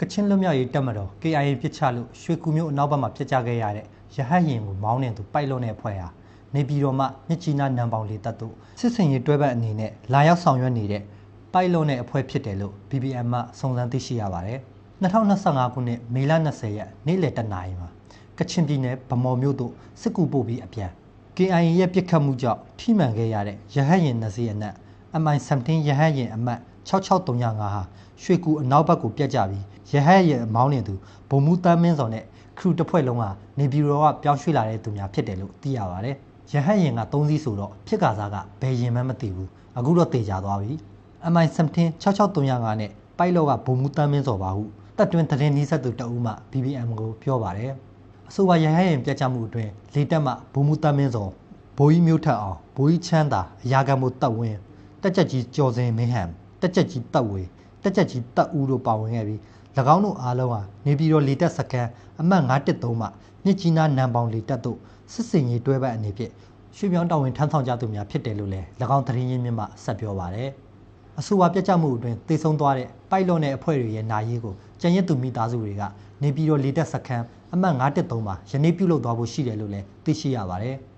ကချင်းလွတ်မြောက်ရေးတပ်မတော် KIA ပြစ်ချလို့ရွှေကူမျိုးအနောက်ဘက်မှာပြစ်ချခဲ့ရတဲ့ရဟတ်ရင်ကိုမောင်းနေသူပိုက်လွန်တဲ့အဖွဲ့ဟာနေပြည်တော်မှမြစ်ကြီးနားနံပေါင်လေးတပ်တို့စစ်စင်ရေးတွဲဘက်အနေနဲ့လာရောက်ဆောင်ရွက်နေတဲ့ပိုက်လွန်တဲ့အဖွဲ့ဖြစ်တယ်လို့ BBM မှစုံစမ်းသိရှိရပါတယ်2025ခုနှစ်မေလ20ရက်နေ့လယ်တနာရီမှာကချင်ပြည်နယ်ဗမော်မြို့သို့စစ်ကူပို့ပြီးအပြန် KIA ရဲ့ပြစ်ခတ်မှုကြောင့်ထိမှန်ခဲ့ရတဲ့ရဟတ်ရင်နှစ်စီးအနက် MI-17 ရဟတ်ရင်အမှတ်6635ဟာရွှေကူအနောက်ဘက်ကိုပြတ်ကျပြီးရဟတ်ရင်မောင်းနေသူဗိုလ်မှူးတမ်းမင်းစော်နဲ့ခရူတစ်ဖွဲ့လုံးဟာနေပြည်တော်ကပြောင်းရွှေ့လာတဲ့သူများဖြစ်တယ်လို့သိရပါတယ်။ရဟတ်ရင်က3စီးဆိုတော့ဖြစ်ကာစားကဘယ်ရင်မှမသိဘူး။အခုတော့တေချာသွားပြီ။ MI-17 6635နဲ့ပိုက်လော့ကဗိုလ်မှူးတမ်းမင်းစော်ပါဟုတပ်တွင်သတင်းနီးစပ်သူတအူးမှ BBM ကိုပြောပါတယ်။အဆိုပါရဟတ်ရင်ပြတ်ကျမှုအတွင်းလေတက်မှဗိုလ်မှူးတမ်းမင်းစော်ဘိုးကြီးမျိုးထက်အောင်ဘိုးကြီးချမ်းသာအရာခံမှုတပ်ဝင်း တက်ချက်ကြီးကျော်စင်မင်းဟန်တက်ချက်ကြီးတပ်ဝေတက်ချက်ကြီးတပ်ဦးတို့ပါဝင်ခဲ့ပြီး၎င်းတို့အားလုံးဟာနေပြည်တော်လေတက်စကန်အမှတ်913မှမြစ်ကြီးနားနံပေါင်လေတက်တို့စစ်စင်ရေးတွဲဘက်အနေဖြင့်ရွှေပြောင်းတော်ဝင်ထမ်းဆောင်ကြသူများဖြစ်တယ်လို့လည်း၎င်းသတင်းရင်းမြစ်မှဆက်ပြောပါတယ်အဆိုပါပြတ်ကျမှုအတွင်းတေဆုံးသွားတဲ့ပိုက်လွန်တဲ့အဖွဲ့တွေရဲ့နာရေးကိုကျန်ရစ်သူမိသားစုတွေကနေပြည်တော်လေတက်စကန်အမှတ်913မှာယနေ့ပြုလုပ်သွားဖို့ရှိတယ်လို့လည်းသိရှိရပါတယ်။